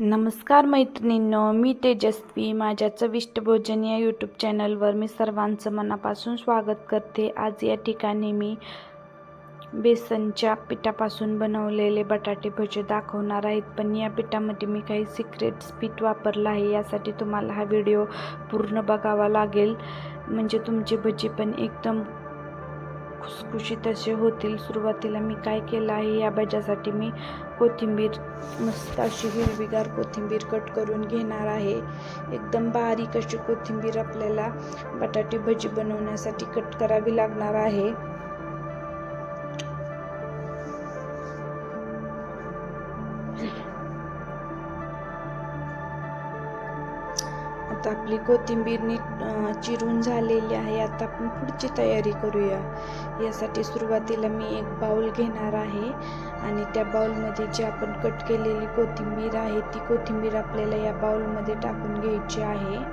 नमस्कार मैत्रिणींनो मी तेजस्वी. माझ्या चविष्ट भोजन या यूट्यूब चॅनलवर मी सर्वांचं मनापासून स्वागत करते. आज या ठिकाणी मी बेसनच्या पिठापासून बनवलेले बटाटे भजे दाखवणार आहेत. पण या पिठामध्ये मी काही सिक्रेट्स पीठ वापरलं आहे. यासाठी तुम्हाला हा व्हिडिओ पूर्ण बघावा लागेल. म्हणजे तुमचे भजी पण एकदम खुसखुशीत असे होतील. सुरुवातीला मी काय केलं आहे या भाज्यासाठी मी कोथिंबीर मस्त अशी हिरवीगार कोथिंबीर कट करून घेणार आहे. एकदम बारीक अशी कोथिंबीर आपल्याला बटाटे भजी बनवण्यासाठी कट करावी लागणार आहे. आता आपली कोथिंबीर नीट चिरून झालेली आहे. आता आपण पुढची तयारी करूया. यासाठी सुरुवातीला मी एक बाउल घेणार आहे आणि त्या बाऊलमध्ये जी आपण कट केलेली कोथिंबीर आहे ती कोथिंबीर आपल्याला या बाउलमध्ये टाकून घ्यायची आहे.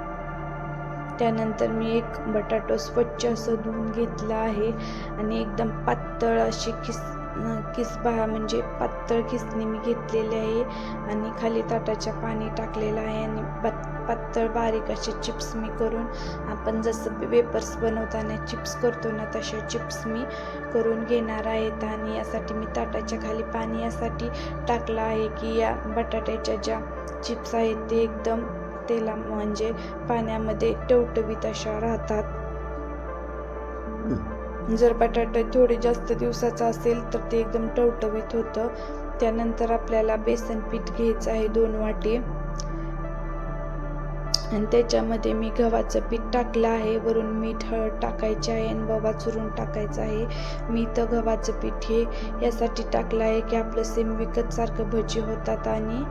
त्यानंतर मी एक बटाटो स्वच्छ असं धुवून घेतलं आहे आणि एकदम पातळ अशी किस किस किसबा म्हणजे पातळ किसने मी घेतलेली आहे आणि खाली ताटाच्या पाणी टाकलेलं आहे आणि पात पातळ बारीक असे चिप्स मी करून आपण जसं वेपर्स बनवताना चिप्स करतो ना तसे चिप्स मी करून घेणार आहेत आणि यासाठी मी ताटाच्या खाली पाणी यासाठी टाकलं आहे की या बटाट्याच्या ज्या चिप्स आहेत ते एकदम तेला म्हणजे पाण्यामध्ये टवटवीत अशा राहतात. जर बटाटा थोडे जास्त दिवसाचा असेल तर ते एकदम टवटवीत होतं. त्यानंतर आपल्याला बेसन पीठ घ्यायचं आहे दोन वाटी. आणि त्याच्यामध्ये मी गव्हाचं पीठ टाकलं आहे. वरून मीठ हळद टाकायचे आहे आणि बाबा चुरून टाकायचं आहे. मी तर गव्हाचं पीठ हे यासाठी टाकलं आहे की आपलं सेम विकतसारखं भजी होतात आणि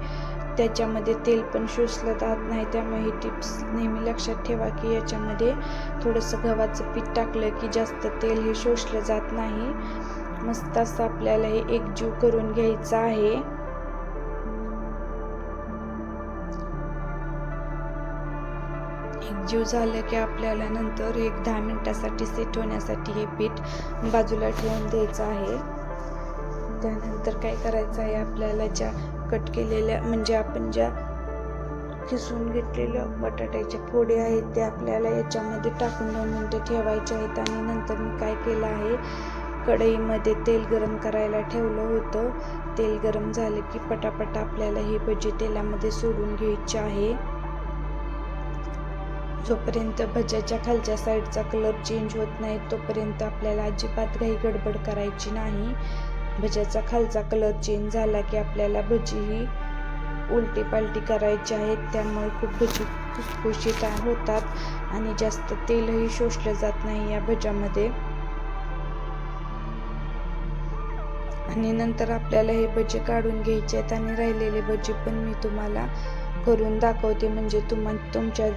त्याच्यामध्ये तेल पण शोषलं जात नाही. त्यामुळे ही टिप्स नेहमी लक्षात ठेवा की याच्यामध्ये थोडंसं गव्हाचं पीठ टाकलं की जास्त तेल हे शोषलं जात नाही. मस्त असं आपल्याला हे एकजीव करून घ्यायचं आहे. जीव झालं की आपल्याला नंतर एक दहा मिनटासाठी सेट होण्यासाठी हे पीठ बाजूला ठेवून द्यायचं आहे. त्यानंतर काय करायचं आहे आपल्याला ज्या कट केलेल्या म्हणजे आपण ज्या किसून घेतलेल्या बटाट्याच्या फोडे आहेत ते आपल्याला याच्यामध्ये टाकून दोन मिनटं ठेवायचे आहेत आणि नंतर मी काय केलं आहे कढईमध्ये तेल गरम करायला ठेवलं होतं. तेल गरम झालं की पटापट आपल्याला ही भजी तेलामध्ये सोडून घ्यायची आहे. जोपर्यंत भज्याच्या खालच्या साईडचा कलर चेंज होत नाही तोपर्यंत आपल्याला अजिबात काही गडबड करायची नाही. भज्याचा खालचा कलर चेंज झाला की आपल्याला भजी ही उलटी पालटी करायची आहेत त्यामुळे खूप भजी खुसखुशीत होतात आणि जास्त तेलही शोषलं जात नाही या भज्यामध्ये आणि नंतर आपल्याला हे भजी काढून घ्यायचे आहेत आणि राहिलेले भजी पण मी तुम्हाला करून दाखवते. म्हणजे तुम्हा तुमच्या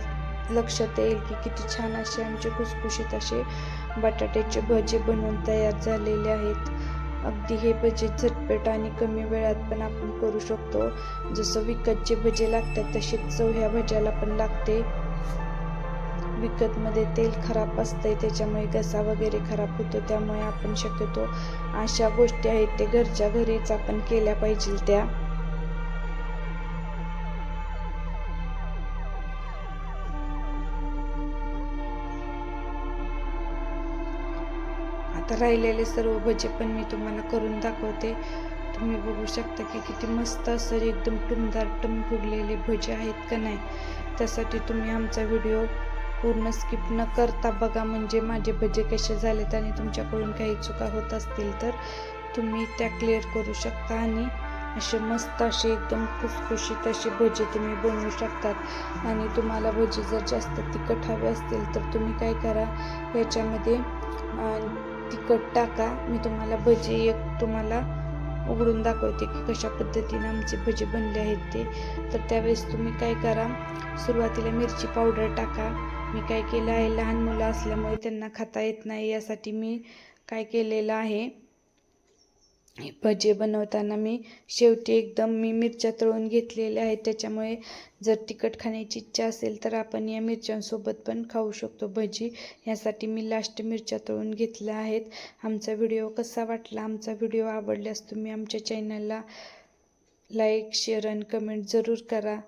लक्षात येईल की किती छान असे आमचे खुसखुशीत असे बटाट्याचे भजे बनवून तयार झालेले आहेत. अगदी हे भजे झटपट आणि कमी वेळात पण आपण करू शकतो. जसं विकतचे भजे लागतात तशीच चव ह्या भज्याला पण लागते. विकतमध्ये तेल खराब असतंय त्याच्यामुळे घसा वगैरे खराब होतो त्यामुळे आपण शक्यतो अशा गोष्टी आहेत ते घरच्या घरीच आपण केल्या पाहिजे त्या. आता राहिलेले सर्व भजे पण मी तुम्हाला करून दाखवते. तुम्ही बघू शकता की किती मस्त असं एकदम टुमदार टम फुगलेले भजे आहेत का नाही. त्यासाठी तुम्ही आमचा व्हिडिओ पूर्ण स्किप न करता बघा म्हणजे माझे भजे कसे झालेत आणि तुमच्याकडून काही चुका होत असतील तर तुम्ही त्या क्लिअर करू शकता आणि असे मस्त असे एकदम खुसखुशीत असे भजे तुम्ही बनवू शकतात. आणि तुम्हाला भजे जर जास्त तिखट हवे असतील तर तुम्ही काय करा याच्यामध्ये तिखट टाका. मी तुम्हाला भजी एक तुम्हाला उघडून दाखवते की कशा पद्धतीने आमचे भजे बनले आहेत ते. तर त्यावेळेस तुम्ही काय करा सुरुवातीला मिरची पावडर टाका. मी काय केलं आहे लहान मुलं असल्यामुळे त्यांना खाता येत नाही यासाठी मी काय केलेलं आहे भजे बनवताना मी शेवटी एकदम मी मिरच्या तळून घेतलेल्या आहेत. त्याच्यामुळे जर तिखट खाण्याची इच्छा असेल तर आपण या मिरच्यांसोबत पण खाऊ शकतो. भजी यासाठी मी लास्ट मिरच्या तळून घेतल्या आहेत. आमचा व्हिडिओ कसा वाटला? आमचा व्हिडिओ आवडल्यास तुम्ही आमच्या चॅनलला लाईक शेअर आणि कमेंट जरूर करा.